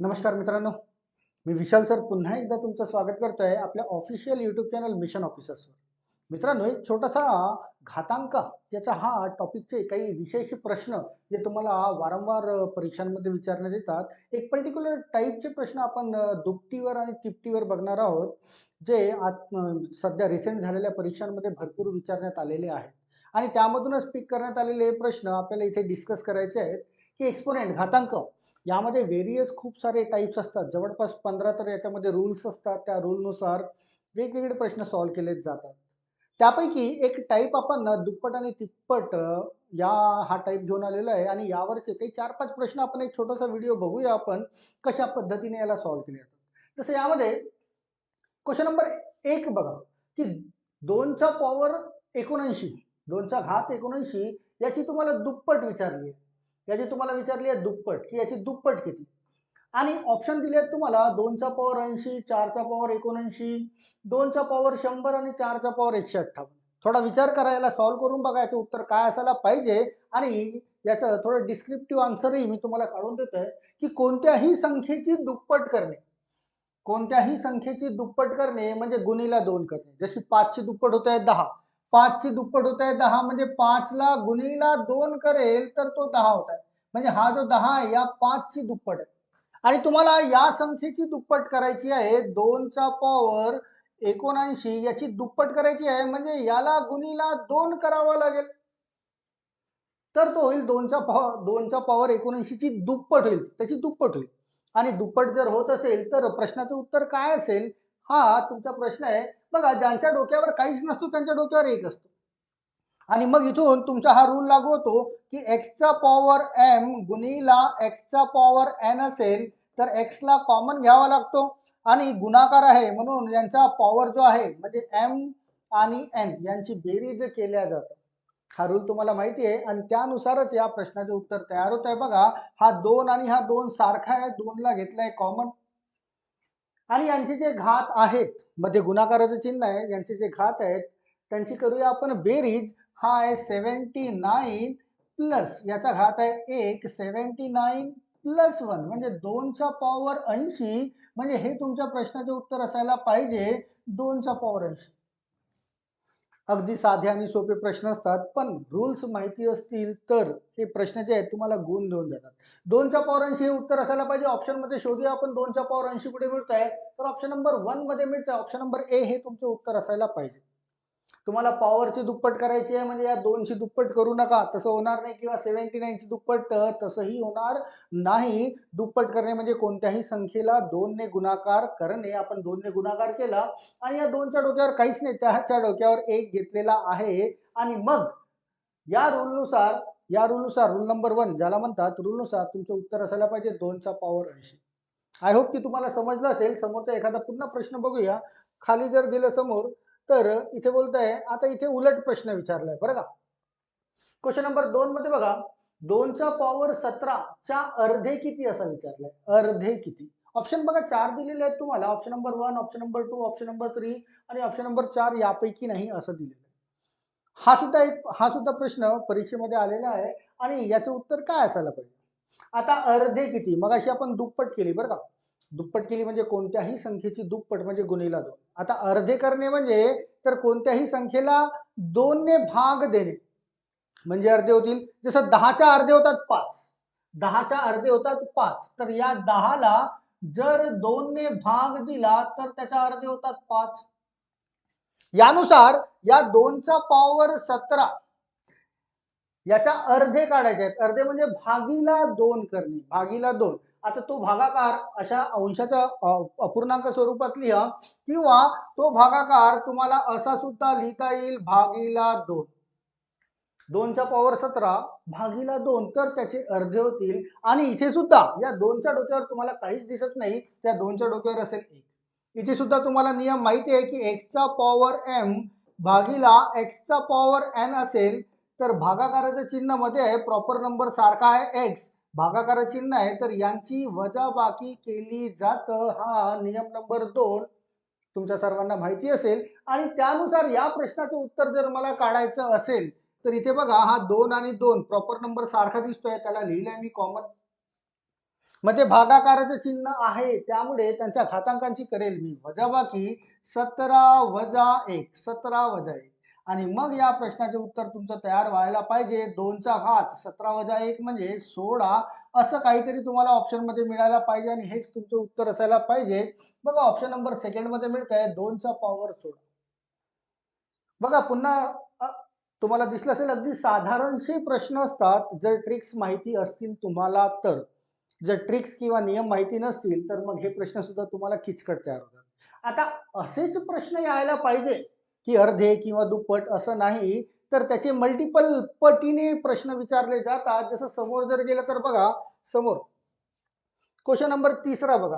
नमस्कार मित्रांनो. मी विशाल सर पुन्हा एकदा तुमचं स्वागत करतो आहे आपल्या ऑफिशियल यूट्यूब चॅनल मिशन ऑफिसर्सवर मित्रांनो एक छोटासा घातांक याचा हा टॉपिकचे काही विशेष प्रश्न जे तुम्हाला वारंवार परीक्षांमध्ये विचारण्यात येतात. एक पर्टिक्युलर टाईपचे प्रश्न आपण दुपटीवर आणि तिपटीवर बघणार आहोत जे आत सध्या रिसेंट झालेल्या परीक्षांमध्ये भरपूर विचारण्यात आलेले आहेत. आणि त्यामधूनच पिक करण्यात आलेले हे प्रश्न आपल्याला इथे डिस्कस करायचे आहेत. की एक्सपोनेंट घातांक. यामध्ये व्हेरियस खूप सारे टाईप्स असतात. जवळपास पंधरा तर याच्यामध्ये रूल्स असतात. त्या रूलनुसार वेगवेगळे प्रश्न सॉल्व्ह केले जातात. त्यापैकी एक टाईप आपण दुप्पट आणि तिप्पट या हा टाईप घेऊन आलेला आहे. आणि यावरचे काही चार पाच प्रश्न आपण एक छोटासा व्हिडिओ बघूया आपण कशा पद्धतीने याला सॉल्व्ह केले जातात. जसं यामध्ये क्वेश्चन नंबर एक बघा की दोनचा पॉवर एकोणऐंशी दोनचा घात एकोणऐंशी याची तुम्हाला दुप्पट विचारली आहे. याची तुम्हाला विचारली आहे दुप्पट की याची दुप्पट किती? आणि ऑप्शन दिले आहेत तुम्हाला दोनचा पॉवर ऐंशी चारचा पॉवर एकोणऐंशी दोनचा पॉवर शंभर आणि चारचा पॉवर एकशे अठ्ठावन्न. थोडा विचार करा याला सॉल्व्ह करून बघा याचं उत्तर काय असायला पाहिजे. आणि याचं थोडं डिस्क्रिप्टिव्ह आन्सरही मी तुम्हाला काढून देतोय की कोणत्याही संख्येची दुप्पट करणे. कोणत्याही संख्येची दुप्पट करणे म्हणजे गुणीला दोन करणे. जशी पाचची दुप्पट होत आहे दहा. पाचची दुप्पट होत आहे दहा म्हणजे पाचला गुणीला दोन करेल तर तो दहा होत आहे. म्हणजे हा जो दहा आहे या पाचची दुप्पट आहे. आणि तुम्हाला या संख्येची दुप्पट करायची आहे दोनचा पॉवर एकोणऐंशी याची दुप्पट करायची आहे म्हणजे याला गुणीला दोन करावा लागेल. तर तो होईल दोनचा पॉवर दोनचा पॉवर एकोणऐंशीची दुप्पट होईल त्याची दुप्पट होईल. आणि दुप्पट जर होत असेल तर प्रश्नाचं उत्तर काय असेल? हा तुमचा प्रश्न आहे. बघा ज्यांच्या डोक्यावर काहीच नसतो त्यांच्या डोक्यावर एक असतो. आणि मग इथून तुमचा हा रूल लागू होतो की एक्सचा पॉवर एम गुणीला एक्सचा पॉवर एन असेल तर एक्सला कॉमन घ्यावा लागतो. आणि गुणाकार आहे म्हणून यांचा पॉवर जो आहे म्हणजे एम आणि एन यांची बेरीज केल्या जातं. हा रूल तुम्हाला माहिती आहे. आणि त्यानुसारच या प्रश्नाचे उत्तर तयार होत आहे. बघा हा दोन आणि हा दोन सारखा आहे. दोनला घेतलाय कॉमन आणि यांचे जे घात आहेत मध्ये गुणाकाराचं चिन्ह आहे यांचे जे घात आहेत त्यांची करूया आपण बेरीज. हा आहे सेवन्टी नाईन प्लस याचा घात आहे एक सेवन्टी नाईन प्लस वन. म्हणजे दोनचा पॉवर ऐंशी म्हणजे हे तुमच्या प्रश्नाचे उत्तर असायला पाहिजे दोनचा पॉवर ऐंशी. अगदी साधे आणि सोपे प्रश्न असतात पण रूल्स माहिती असतील तर हे प्रश्न जे आहेत तुम्हाला गुण देऊन जातात. दोनच्या पॉवर ऐंशी हे उत्तर असायला पाहिजे. ऑप्शनमध्ये शोधूया आपण. दोनच्या पॉवर ऐंशी कुठे मिळत आहे तर ऑप्शन नंबर वनमध्ये मिळत आहे ऑप्शन नंबर ए हे तुमचं उत्तर असायला पाहिजे. तुम्हाला पॉवरची दुप्पट करायची आहे म्हणजे या दोनशी दुप्पट करू नका. तसं होणार नाही किंवा सेव्हन्टी नाईनची दुप्पट तसंही होणार नाही. दुप्पट करणे म्हणजे कोणत्याही संख्येला दोनने गुणाकार करणे. आपण दोनने गुणाकार केला आणि या दोनच्या डोक्यावर काहीच नाही त्याच्या डोक्यावर एक घेतलेला आहे. आणि मग या रूलनुसार या रूलनुसार रूल नंबर वन ज्याला म्हणतात रूलनुसार तुमचं उत्तर असायला पाहिजे दोनचा पॉवर ऐंशी. आय होप की तुम्हाला समजलं असेल. समोरचा एखादा पुन्हा प्रश्न बघूया. खाली जर गेलं समोर तर इथे बोलताय आता इथे उलट प्रश्न विचारलाय बरं का? क्वेश्चन नंबर दोन मध्ये बघा दोनचा पॉवर सतराच्या अर्धे किती असा विचारलाय? अर्धे किती? ऑप्शन बघा चार दिलेले आहेत तुम्हाला. Option number one option number two option number three आणि ऑप्शन नंबर चार यापैकी नाही असं दिलेलं आहे. हा सुद्धा एक हा सुद्धा प्रश्न परीक्षेमध्ये आलेला आहे आणि याचं उत्तर काय असायला पाहिजे? आता अर्धे किती? मग अशी आपण दुप्पट केली बरं का? दुप्पट केली म्हणजे कोणत्याही संख्येची दुप्पट म्हणजे गुणीला दोन. आता अर्धे करणे म्हणजे तर कोणत्याही संख्येला दोनने भाग देणे. म्हणजे अर्धे होतील. जसं दहाच्या अर्धे होतात पाच. दहाच्या अर्धे होतात पाच. तर या दहाला जर दोनने भाग दिला तर त्याच्या अर्धे होतात पाच. यानुसार या दोनचा पॉवर सतरा. याच्या अर्धे काढायचे आहेत. अर्धे म्हणजे भागीला दोन करणे. भागीला दोन. आता तो भागाकार अशा अंशाच्या अपूर्णांक स्वरूपात लिहा किंवा तो भागाकार तुम्हाला असा सुद्धा लिहिता येईल भागीला दोन. दोनच्या पॉवर सतरा भागीला दोन तर त्याचे अर्धे होतील. आणि इथे सुद्धा या दोनच्या डोक्यावर तुम्हाला काहीच दिसत नाही त्या दोनच्या डोक्यावर असेल एक. इथे सुद्धा तुम्हाला नियम माहिती आहे की एक्सचा पॉवर एम भागीला एक्सचा पॉवर एन असेल तर भागाकाराचं चिन्हमध्ये आहे प्रॉपर नंबर सारखा आहे एक्स भागाकार चिन्ह आहे तर यांची वजाबाकी केली जात. हा नियम नंबर दोन. तुमच्या सर्वांना माहिती असेल. आणि त्यानुसार या प्रश्नाचं उत्तर जर मला काढायचं असेल तर इथे बघा हा दोन आणि दोन. प्रॉपर नंबर सारखा दिसतोय त्याला लिहिलंय मी कॉमन म्हणजे भागाकाराचं चिन्ह आहे त्यामुळे त्यांच्या घातांकांची करेल मी. वजाबाकी सतरा वजा एक. सतरा वजा एक. आणि मग या प्रश्नाचे उत्तर तुमचं तयार व्हायला पाहिजे. दोनचा घात सतरा वजा एक म्हणजे सोळा असं काहीतरी तुम्हाला ऑप्शनमध्ये मिळायला पाहिजे आणि हेच तुमचं उत्तर असायला पाहिजे. बघा ऑप्शन नंबर सेकंडमध्ये आहे दोनचा पॉवर सोळा. बघा पुन्हा तुम्हाला दिसलं असेल अगदी साधारणशी प्रश्न असतात. जर ट्रिक्स माहिती असतील तुम्हाला तर. जर ट्रिक्स किंवा नियम माहिती नसतील तर मग हे प्रश्न सुद्धा तुम्हाला किचकट तयार होतात. आता असेच प्रश्न यायला पाहिजे. की अर्धे किंवा दुप्पट असं नाही तर त्याचे मल्टिपल पटीने प्रश्न विचारले जातात. जसं समोर जर गेलं तर बघा समोर. क्वेश्चन नंबर तिसरा बघा.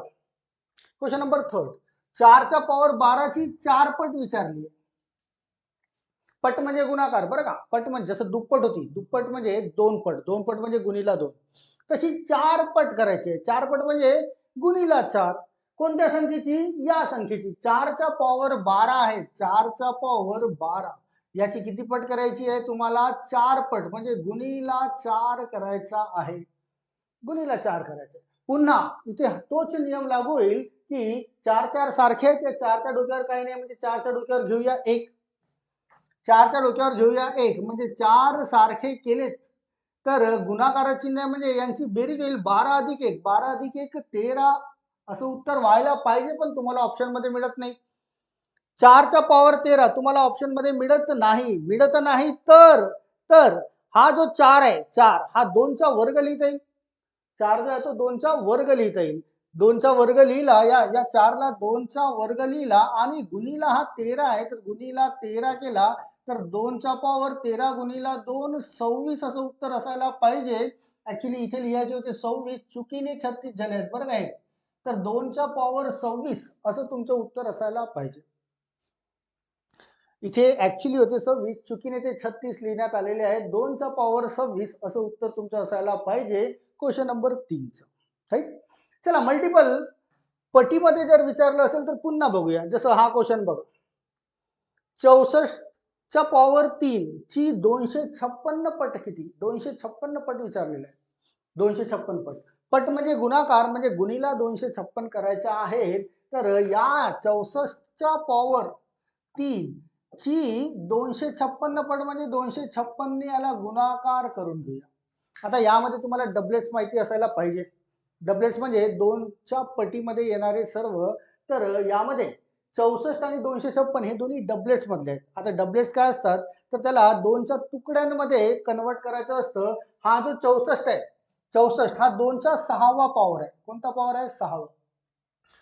क्वेश्चन नंबर थर्ड चारचा पॉवर बाराची चार पट विचारली. पट म्हणजे गुणाकार बरं का? पट म्हणजे जसं दुप्पट होती. दुप्पट म्हणजे दोन पट दोन पट म्हणजे गुणीला दोन. तशी चार पट करायची आहे. म्हणजे चार पट म्हणजे गुणीला चार. कोणत्या संख्येची? या संख्येची. चारचा पॉवर बारा आहे. चारचा पॉवर बारा. याची किती पट करायची आहे? तुम्हाला चार पट म्हणजे गुणीला चार करायचा आहे. गुणीला चार करायचा. आहे. पुन्हा इथे तोच नियम लागू होईल की चार चार सारखे त्या चारच्या डोक्यावर काही नाही म्हणजे चारच्या डोक्यावर घेऊया एक. चारच्या डोक्यावर घेऊया एक म्हणजे चार सारखे केलेत. तर गुणाकाराची चिन्ह म्हणजे यांची बेरीज होईल बारा अधिक एक. बारा अधिक एक तेरा असं उत्तर व्हायला पाहिजे पण तुम्हाला ऑप्शनमध्ये मिळत नाही. चारचा पॉवर तेरा तुम्हाला ऑप्शनमध्ये मिळत नाही. मिळत नाही तर तर हा जो चार आहे चार हा दोनचा वर्ग लिहिता येईल. चार जो आहे तो दोनचा वर्ग लिहिता येईल. दोनचा वर्ग लिहिला या या चारला दोनचा वर्ग लिहिला आणि गुणीला हा तेरा आहे तर गुणीला तेरा केला तर दोनचा पॉवर तेरा गुणीला दोन सव्वीस असं उत्तर असायला पाहिजे. ऍक्च्युली इथे लिहायचे होते सव्वीस चुकीने छत्तीस झाले आहेत बरं काय तर दोनच्या पॉवर सव्वीस असं तुमचं उत्तर असायला पाहिजे. इथे ऍक्च्युली होते सव्वीस चुकीने ते छत्तीस लिहिण्यात आलेले आहे दोनचा पॉवर सव्वीस असं उत्तर तुमचं असायला पाहिजे. क्वेश्चन नंबर तीनचं राईट चला मल्टिपल पटीमध्ये जर विचारलं असेल तर पुन्हा बघूया. जसं हा क्वेश्चन बघा. चौसष्टच्या पॉवर तीन ची दोनशे छप्पन्न पट किती? दोनशे छप्पन्न पट विचारलेला आहे दोनशे छप्पन पट. पट म्हणजे गुणाकार म्हणजे गुणीला दोनशे छप्पन करायच्या आहेत तर या चौसष्टच्या पॉवर तीन ची दोनशे छप्पन्न पट म्हणजे दोनशे छप्पन्न याला गुणाकार करून घेऊया. आता यामध्ये तुम्हाला डबलेट्स माहिती असायला पाहिजे. डबलेट्स म्हणजे दोनच्या पटीमध्ये येणारे सर्व तर यामध्ये चौसष्ट आणि दोनशे छप्पन हे दोन्ही डबलेट्स मधले आहेत. आता डबलेट्स काय असतात? तर त्याला दोनच्या तुकड्यांमध्ये कन्वर्ट करायचं असतं. हा जो चौसष्ट आहे चौसष्ट हा दोनचा सहावा पॉवर आहे. कोणता पॉवर आहे? सहावा.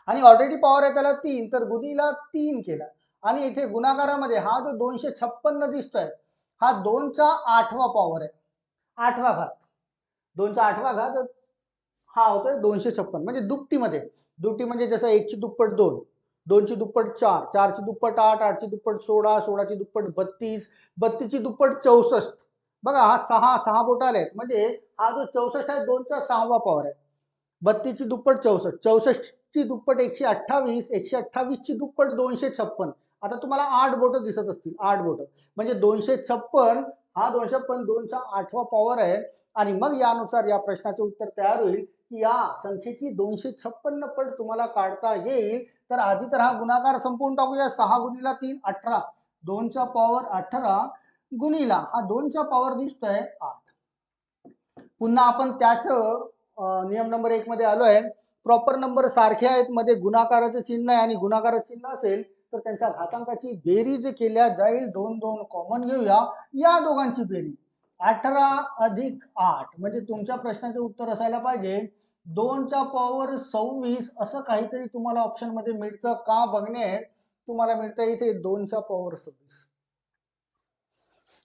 आणि ऑलरेडी पॉवर आहे त्याला तीन तर गुणीला तीन केला. आणि इथे गुणाकारामध्ये हा जो दोनशे छप्पन्न दिसतोय हा दोनचा आठवा पॉवर आहे. आठवा घात. दोनचा आठवा घात हा होतोय दोनशे छप्पन. म्हणजे दुपटीमध्ये. दुपटी म्हणजे जसं एकची दुप्पट दोन दोनची दुप्पट चार चारची दुप्पट आठ आठची दुप्पट सोळा सोळाची दुप्पट बत्तीस बत्तीसची दुप्पट चौसष्ट. बघा हा सहा सहा बोट आले म्हणजे हा जो चौसष्ट आहे दोनचा सहावा पॉवर आहे. बत्तीसची दुप्पट चौसष्ट. चौसष्टची दुप्पट एकशे अठ्ठावीस एकशे अठ्ठावीसची दुप्पट दोनशे छप्पन. आता तुम्हाला आठ बोटं दिसत असतील आठ बोटं. म्हणजे दोनशे छप्पन हा दोनशे छप्पन दोनचा आठवा पॉवर आहे. आणि मग यानुसार या प्रश्नाचे उत्तर तयार होईल की या संख्येची दोनशे छप्पन्न पट तुम्हाला काढता येईल. तर आधी तर हा गुणाकार संपवून टाकूया. सहा गुणीला तीन अठरा. दोनचा पॉवर अठरा गुणीला हा दोनचा पॉवर दिसतोय आठ. पुन्हा आपण त्याच नियम नंबर एक मध्ये आलो आहे. प्रॉपर नंबर सारखे आहेत मध्ये गुणाकाराचं चिन्ह आहे आणि गुणाकाराचं चिन्ह असेल तर त्यांच्या घातांकाची बेरीज केल्या जाईल. दोन दोन कॉमन घेऊया. या दोघांची बेरीज. अठरा अधिक आठ म्हणजे तुमच्या प्रश्नाचं उत्तर असायला पाहिजे. दोनच्या पॉवर सव्वीस असं काहीतरी तुम्हाला ऑप्शनमध्ये मिळतं का बघणे? तुम्हाला मिळतं इथे दोनच्या पॉवर सव्वीस.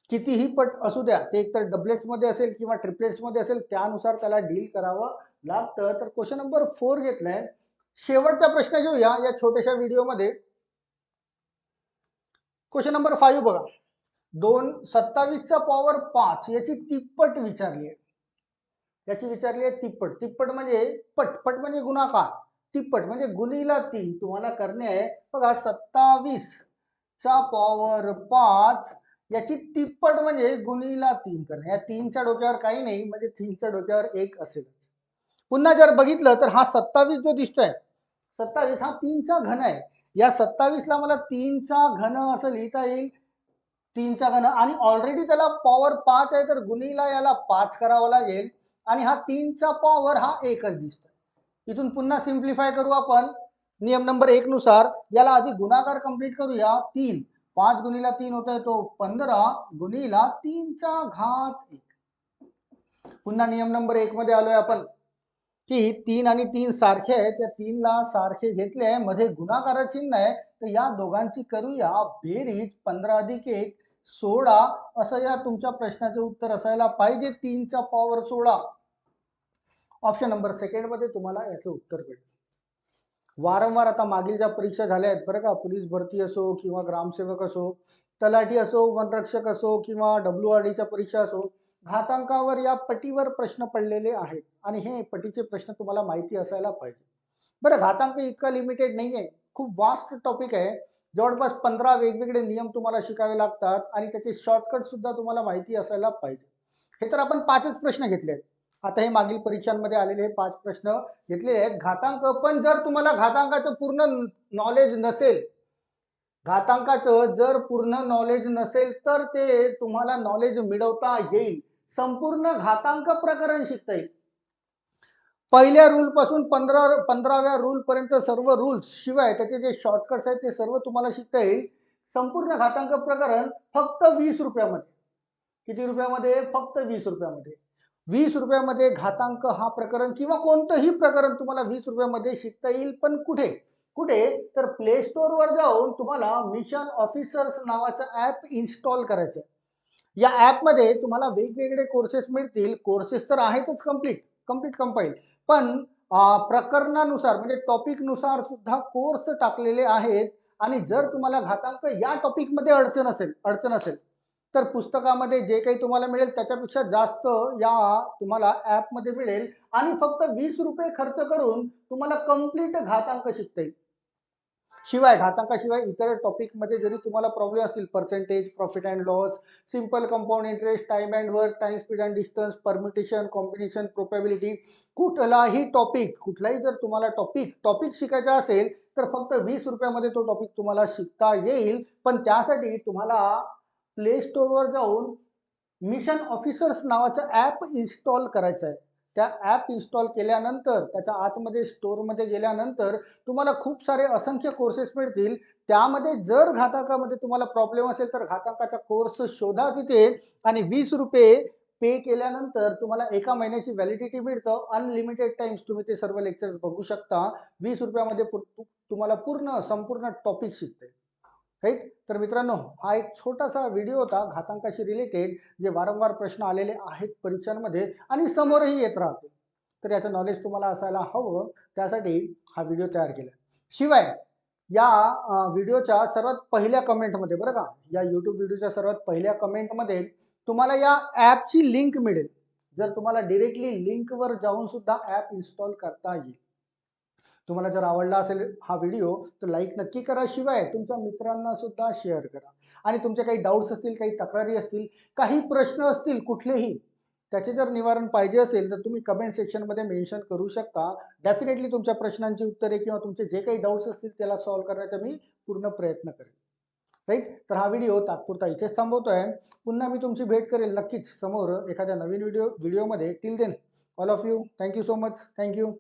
कितीही पट असू द्या ते एकतर डबलेट्समध्ये असेल किंवा ट्रिपलेट्समध्ये असेल त्यानुसार त्याला डील करावं लागतं. तर क्वेश्चन नंबर फोर घेतलाय. शेवटचा प्रश्न घेऊया या छोट्याशा व्हिडिओमध्ये क्वेश्चन नंबर फाईव्ह बघा. दोन सत्तावीसचा पॉवर पाच याची तिप्पट विचारली आहे. याची विचारली आहे तिप्पट. तिप्पट म्हणजे पटपट म्हणजे गुणाकार. तिप्पट म्हणजे गुणीला तीन. तुम्हाला करणे आहे. बघा सत्तावीस चा पॉवर पाच याची तिप्पट म्हणजे गुणीला तीन करणे. या तीनच्या डोक्यावर काही नाही म्हणजे तीनच्या डोक्यावर एक असेल पुन्हा जर बघितलं तर हा सत्तावीस जो दिसतोय सत्तावीस हा तीनचा घन आहे. या सत्तावीसला मला तीनचा घन असं लिहिता येईल. तीनचा घन. आणि ऑलरेडी त्याला पॉवर पाच आहे तर गुणीला याला पाच करावा लागेल. आणि हा तीनचा पॉवर हा एकच दिसतोय. इथून पुन्हा सिम्प्लिफाय करू आपण. नियम नंबर एक नुसार याला आधी गुणाकार कंप्लीट करूया. तीन. पाच गुणीला तीन होत आहे तो पंधरा गुणीला तीनचा घात एक. पुन्हा नियम नंबर एक मध्ये आलोय आपण की तीन आणि तीन सारखे आहे त्या तीनला सारखे घेतले आहे मध्ये गुणाकार चिन्ह आहे तर या दोघांची करूया बेरीज पंधरा अधिक एक सोळा असं या तुमच्या प्रश्नाचे उत्तर असायला पाहिजे तीनचा पॉवर सोळा. ऑप्शन नंबर सेकंडमध्ये तुम्हाला याचं उत्तर भेटेल वारंवार आता मागील ज्या परीक्षा झाल्या आहेत बरं का पोलीस भरती असो किंवा ग्रामसेवक असो तलाठी असो वनरक्षक असो किंवा डब्ल्यू आर डीच्या परीक्षा असो घातांकावर या पटीवर प्रश्न पडलेले आहेत. आणि हे पटीचे प्रश्न तुम्हाला माहिती असायला पाहिजे. बरं घातांक इतका लिमिटेड नाही आहे खूप वास्ट टॉपिक आहे. जवळपास पंधरा वेगवेगळे नियम तुम्हाला शिकावे लागतात आणि त्याचे शॉर्टकट सुद्धा तुम्हाला माहिती असायला पाहिजे. हे तर आपण पाचच प्रश्न घेतले आहेत आता हे मागील परीक्षांमध्ये आलेले हे पाच प्रश्न घेतले आहेत. घातांक पण जर तुम्हाला घातांकाचं पूर्ण नॉलेज नसेल घातांकाचं जर पूर्ण नॉलेज नसेल तर ते तुम्हाला नॉलेज मिळवता येईल. संपूर्ण घातांक प्रकरण शिकता येईल. पहिल्या रूल पासून पंधरा पंधराव्या रूल पर्यंत सर्व रूल्स शिवाय त्याचे जे शॉर्टकट्स आहेत ते सर्व तुम्हाला शिकता येईल. संपूर्ण घातांक प्रकरण फक्त वीस रुपयामध्ये. किती रुपयामध्ये? फक्त वीस रुपयामध्ये. वीस रुपयामध्ये घातांक हा प्रकरण किंवा कोणतंही प्रकरण तुम्हाला वीस रुपयामध्ये शिकता येईल पण कुठे? कुठे? तर प्ले स्टोअरवर जाऊन तुम्हाला मिशन ऑफिसर्स नावाचं ॲप इन्स्टॉल करायचं या ॲपमध्ये तुम्हाला वेगवेगळे कोर्सेस मिळतील. कोर्सेस तर आहेतच कंप्लीट कंप्लीट कंपाईल पण प्रकरणानुसार म्हणजे टॉपिकनुसार सुद्धा कोर्स टाकलेले आहेत. आणि जर तुम्हाला घातांक या टॉपिकमध्ये अडचण असेल अडचण असेल तर पुस्तकामध्ये जे काही तुम्हाला मिळेल त्याच्यापेक्षा जास्त या तुम्हाला ॲपमध्ये मिळेल. आणि फक्त वीस रुपये खर्च करून तुम्हाला कंप्लीट घातांक शिकता येईल. शिवाय घातांकाशिवाय इतर टॉपिकमध्ये जरी तुम्हाला प्रॉब्लेम असतील percentage profit and loss simple compound interest time and work time speed and distance permutation combination probability कुठलाही टॉपिक कुठलाही जर तुम्हाला टॉपिक टॉपिक शिकायचा असेल तर फक्त वीस रुपयामध्ये तो टॉपिक तुम्हाला शिकता येईल. पण त्यासाठी तुम्हाला प्ले स्टोअरवर जाऊन मिशन ऑफिसर्स नावाचं ॲप इन्स्टॉल करायचं आहे. त्या ॲप इन्स्टॉल केल्यानंतर त्याच्या आतमध्ये स्टोअरमध्ये गेल्यानंतर तुम्हाला खूप सारे असंख्य कोर्सेस मिळतील. त्यामध्ये जर घातांकामध्ये तुम्हाला प्रॉब्लेम असेल तर घातांकाचा कोर्स शोधा तिथे आणि वीस रुपये पे केल्यानंतर तुम्हाला एका महिन्याची व्हॅलिडिटी मिळतं. अनलिमिटेड टाइम्स तुम्ही ते सर्व लेक्चर्स बघू शकता. वीस रुपयामध्ये तुम्हाला पूर्ण संपूर्ण टॉपिक शिकते. राईट? तर मित्रांनो हा एक छोटासा व्हिडिओ होता घातांकाशी रिलेटेड जे वारंवार प्रश्न आलेले आहेत परीक्षांमध्ये आणि समोरही येत राहते. तर याचं नॉलेज तुम्हाला असायला हवं त्यासाठी हा व्हिडिओ तयार केला. शिवाय या व्हिडिओच्या सर्वात पहिल्या कमेंटमध्ये बरं का या यूट्यूब व्हिडिओच्या सर्वात पहिल्या कमेंटमध्ये तुम्हाला या ॲपची लिंक मिळेल. जर तुम्हाला डिरेक्टली लिंकवर जाऊन सुद्धा ॲप इन्स्टॉल करता येईल. तुम्हाला जर आवडला असेल हा व्हिडिओ तर लाईक नक्की करा. शिवाय तुमच्या मित्रांना सुद्धा शेअर करा. आणि तुमचे काही डाऊट्स असतील काही तक्रारी असतील काही प्रश्न असतील कुठलेही त्याचे जर निवारण पाहिजे असेल तर तुम्ही कमेंट सेक्शनमध्ये मेन्शन करू शकता. डेफिनेटली तुमच्या प्रश्नांची उत्तरे किंवा तुमचे जे काही डाऊट्स असतील त्याला सॉल्व्ह करण्याचा मी पूर्ण प्रयत्न करेन. राईट तर हा व्हिडिओ तात्पुरता इथेच आहे पुन्हा मी तुमची भेट करेल नक्कीच समोर एखाद्या नवीन व्हिडिओ व्हिडिओमध्ये till then all of you thank you so much thank you